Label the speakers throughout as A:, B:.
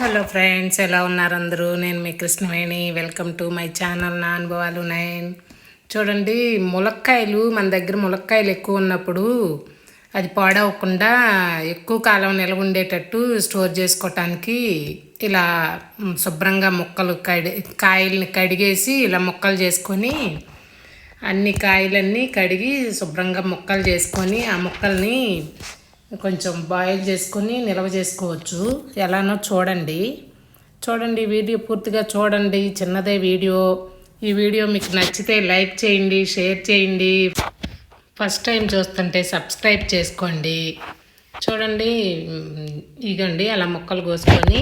A: Hello friends ఎలా ఉన్నారు అందరూ? నేను మీ Krishnaveni. Welcome to my channel నా అనుభవాలు నైన్. చూడండి ములక్కాయలు మన దగ్గర ములక్కాయలు ఎక్కువ ఉన్నప్పుడు అది పాడవకుండా ఎక్కువ కాలం నిల్వ ఉండేటట్టు స్టోర్ చేసుకోవటానికి ఇలా శుభ్రంగా ముక్కలు కడి కాయల్ని కడిగేసి ఇలా ముక్కలు చేసుకొని అన్ని కాయలన్నీ కడిగి శుభ్రంగా ముక్కలు చేసుకొని ఆ ముక్కల్ని కొంచెం బాయిల్ చేసుకొని నిల్వ చేసుకోవచ్చు. ఎలానో చూడండి. చూడండి వీడియో పూర్తిగా చూడండి. చిన్నదే వీడియో. ఈ వీడియో మీకు నచ్చితే లైక్ చేయండి షేర్ చేయండి. ఫస్ట్ టైం చూస్తుంటే సబ్స్క్రైబ్ చేసుకోండి. చూడండి ఇగండి అలా ముక్కలు కోసుకొని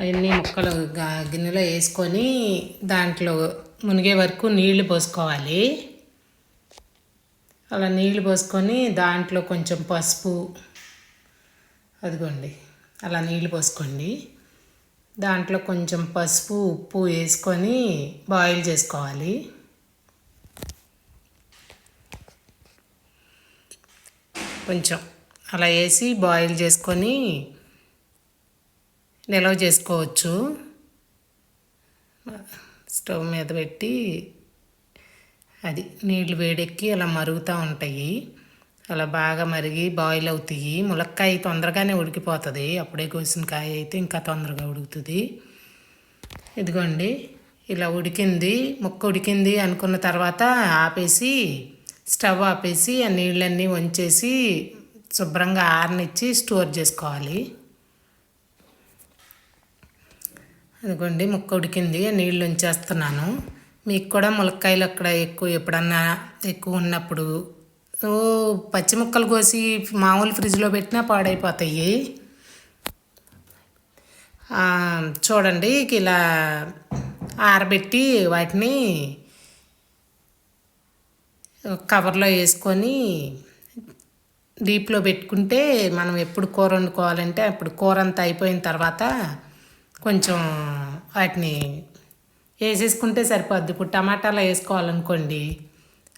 A: అవన్నీ ముక్కలు గిన్నెలో వేసుకొని దాంట్లో మునిగే వరకు నీళ్ళు పోసుకోవాలి. అలా నీళ్ళు పోసుకొని దాంట్లో కొంచెం పసుపు అదిగోండి అలా నీళ్ళు పోసుకోండి. దాంట్లో కొంచెం పసుపు ఉప్పు వేసుకొని బాయిల్ చేసుకోవాలి. కొంచెం అలా వేసి బాయిల్ చేసుకొని నిల్వ చేసుకోవచ్చు. స్టవ్ మీద పెట్టి అది నీళ్ళు వేడెక్కి అలా మరుగుతూ ఉంటాయి. అలా బాగా మరిగి బాయిల్ అవుతాయి. ములక్కాయ తొందరగానే ఉడికిపోతుంది. అప్పుడే కోసిన కాయ అయితే ఇంకా తొందరగా ఉడుకుతుంది. ఇదిగోండి ఇలా ఉడికింది. ముక్క ఉడికింది అనుకున్న తర్వాత ఆపేసి స్టవ్ ఆపేసి ఆ నీళ్ళన్నీ వంచేసి శుభ్రంగా ఆరనిచ్చి స్టోర్ చేసుకోవాలి. అదిగోండి ముక్క ఉడికింది. ఆ నీళ్ళు ఉంచేస్తున్నాను. మీకు కూడా ములక్కాయలు అక్కడ ఎక్కువ ఎప్పుడన్నా ఎక్కువ ఉన్నప్పుడు ఓ పచ్చి ముక్కలు కోసి మామూలు ఫ్రిడ్జ్లో పెట్టినా పాడైపోతాయి. చూడండి ఇలా ఆరబెట్టి వాటిని కవర్లో వేసుకొని డీప్లో పెట్టుకుంటే మనం ఎప్పుడు కూర వండుకోవాలంటే అప్పుడు కూర అంతా అయిపోయిన తర్వాత కొంచెం వాటిని వేసేసుకుంటే సరిపోద్ది. ఇప్పుడు టమాటాలు వేసుకోవాలనుకోండి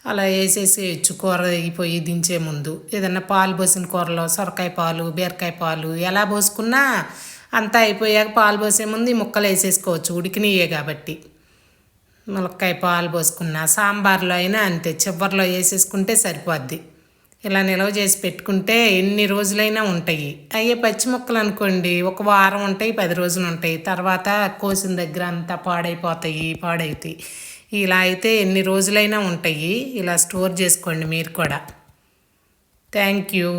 A: అలా వేసేసేయచ్చు కూర అయిపోయి దించే ముందు. ఏదన్నా పాలు పోసిన కూరలో సొరకాయ పాలు బీరకాయ పాలు ఎలా పోసుకున్నా అంతా అయిపోయాక పాలు పోసే ముందు ఈ ముక్కలు వేసేసుకోవచ్చు. ఉడికినయే కాబట్టి. ములక్కాయ పాలు పోసుకున్నా సాంబార్లో అయినా అంతే. చివరిలో వేసేసుకుంటే సరిపోద్ది. ఇలా నిల్వ చేసి పెట్టుకుంటే ఎన్ని రోజులైనా ఉంటాయి. అయ్యే పచ్చి ముక్కలు అనుకోండి ఒక వారం ఉంటాయి పది రోజులు ఉంటాయి. తర్వాత కోసిన దగ్గర అంతా పాడైపోతాయి పాడైతాయి. ఇలా అయితే ఎన్ని రోజులైనా ఉంటాయి. ఇలా స్టోర్ చేసుకోండి మీరు కూడా. Thank you.